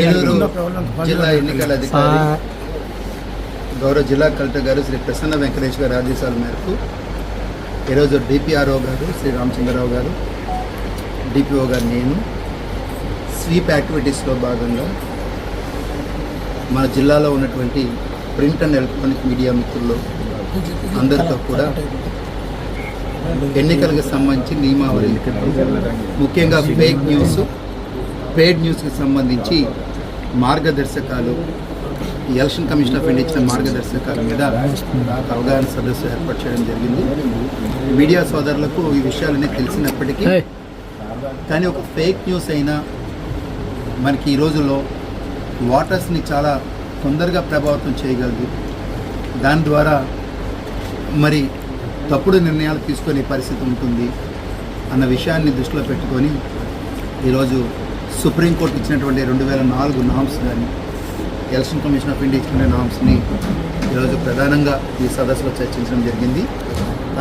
ఏలూరు జిల్లా ఎన్నికల అధికారి గౌరవ జిల్లా కలెక్టర్ గారు శ్రీ ప్రసన్న వెంకటేష్ గారి ఆదేశాల మేరకు ఈరోజు డిపిఆర్ఓ గారు శ్రీ రామచంద్రరావు గారు డిపిఓ గారు నేను స్వీప్ యాక్టివిటీస్లో భాగంగా మన జిల్లాలో ఉన్నటువంటి ప్రింట్ అండ్ ఎలక్ట్రానిక్ మీడియా మిత్రులు అందరితో కూడా ఎన్నికలకు సంబంధించి నియమావళి ముఖ్యంగా ఫేక్ న్యూస్ పేడ్ న్యూస్కి సంబంధించి మార్గదర్శకాలు ఎలక్షన్ కమిషన్ ఆఫ్ ఇండియా ఇచ్చిన మార్గదర్శకాల మీద అవగాహన సదస్సు ఏర్పాటు చేయడం జరిగింది. మీడియా సోదరులకు ఈ విషయాలన్నీ తెలిసినప్పటికీ కానీ ఒక ఫేక్ న్యూస్ అయినా మనకి ఈ రోజుల్లో వాటర్స్ని చాలా తొందరగా ప్రభావితం చేయగలదు. దాని ద్వారా మరి తప్పుడు నిర్ణయాలు తీసుకునే పరిస్థితి ఉంటుంది అన్న విషయాన్ని దృష్టిలో పెట్టుకొని ఈరోజు సుప్రీంకోర్టు ఇచ్చినటువంటి రెండు వేల నాలుగు నామ్స్ కానీ ఎలక్షన్ కమిషన్ ఆఫ్ ఇండియా ఇచ్చిన నామ్స్ని ఈరోజు ప్రధానంగా ఈ సదస్సులో చర్చించడం జరిగింది.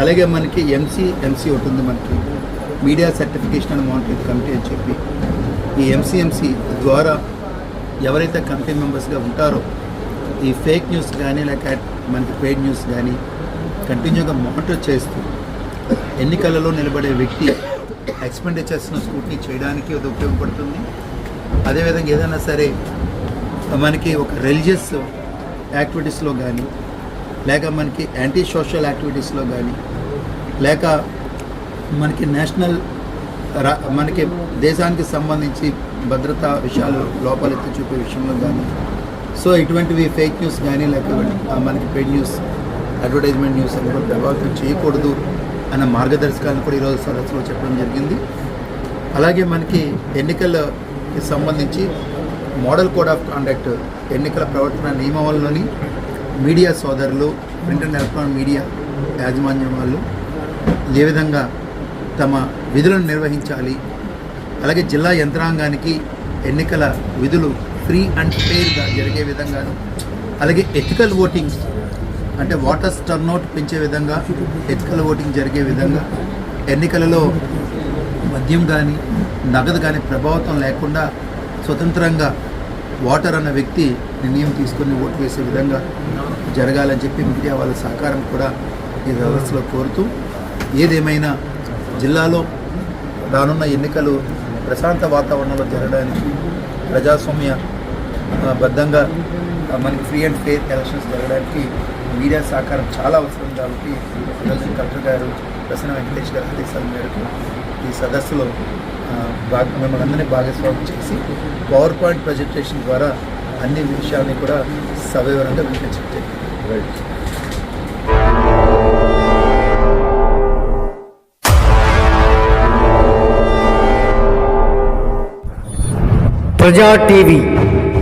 అలాగే మనకి ఎంసీ ఎంసీ ఉంటుంది మనకి. Media certification and monitoring committee అని చెప్పి ఈ ఎంసీఎంసీ ద్వారా ఎవరైతే కమిటీ మెంబర్స్గా ఉంటారో ఈ ఫేక్ న్యూస్ కానీ లేక మనకి పెయిడ్ న్యూస్ కానీ కంటిన్యూగా మానిటర్ చేస్తూ ఎన్నికలలో నిలబడే వ్యక్తి ఎక్స్పెండిచర్స్ను స్కూటీ చేయడానికి అది ఉపయోగపడుతుంది. అదేవిధంగా ఏదైనా సరే మనకి ఒక రిలీజియస్ యాక్టివిటీస్లో కానీ లేక మనకి యాంటీ సోషల్ యాక్టివిటీస్లో కానీ లేక మనకి నేషనల్ రా మనకి దేశానికి సంబంధించి భద్రతా విషయాలు లోపాలెత్తి చూపే విషయంలో కానీ సో ఇటువంటివి ఫేక్ న్యూస్ కానీ లేక మనకి పెయిడ్ న్యూస్ అడ్వర్టైజ్మెంట్ న్యూస్ అని కూడా ప్రభావితం చేయకూడదు. అన్న మార్గదర్శకాలను కూడా ఈరోజు సదస్సులో చెప్పడం జరిగింది. అలాగే మనకి ఎన్నికలకి సంబంధించి మోడల్ కోడ్ ఆఫ్ కాండక్ట్ ఎన్నికల ప్రవర్తన నియమావళిలోని మీడియా సోదరులు ప్రింట్ అండ్ ఎలక్ట్రానిక్ మీడియా యాజమాన్యం వాళ్ళు ఏ విధంగా తమ విధులను నిర్వహించాలి అలాగే జిల్లా యంత్రాంగానికి ఎన్నికల విధులు ఫ్రీ అండ్ ఫెయిర్గా జరిగే విధంగాను అలాగే ఎథికల్ ఓటింగ్ అంటే ఓటర్స్ టర్న్అవుట్ పెంచే విధంగా ఎథికల్ ఓటింగ్ జరిగే విధంగా ఎన్నికలలో మద్యం కానీ నగదు కానీ ప్రభావితం లేకుండా స్వతంత్రంగా ఓటర్ అన్న వ్యక్తి నిర్ణయం తీసుకొని ఓటు వేసే విధంగా జరగాలని చెప్పి మీడియా వాళ్ళ సహకారం కూడా ఈ వ్యవస్థలో కోరుతూ ఏదేమైనా జిల్లాలో రానున్న ఎన్నికలు ప్రశాంత వాతావరణంలో జరగడానికి ప్రజాస్వామ్య బద్ధంగా మనకి ఫ్రీ అండ్ ఫెయిర్ ఎలక్షన్స్ జరగడానికి మీడియా సహకారం చాలా అవసరం కాబట్టి ఈరోజు కలెక్టర్ గారు ప్రసన్న వెంకటేష్ గారి ఆదేశాల మేరకు ఈ సదస్సులో ఆ, భాగ మిమ్మల్ని అందరినీ భాగస్వామ్యం చేసి పవర్ పాయింట్ ప్రజెంటేషన్ ద్వారా అన్ని విషయాల్ని కూడా సవివరంగా వినిపించడం. ప్రజా టీవీ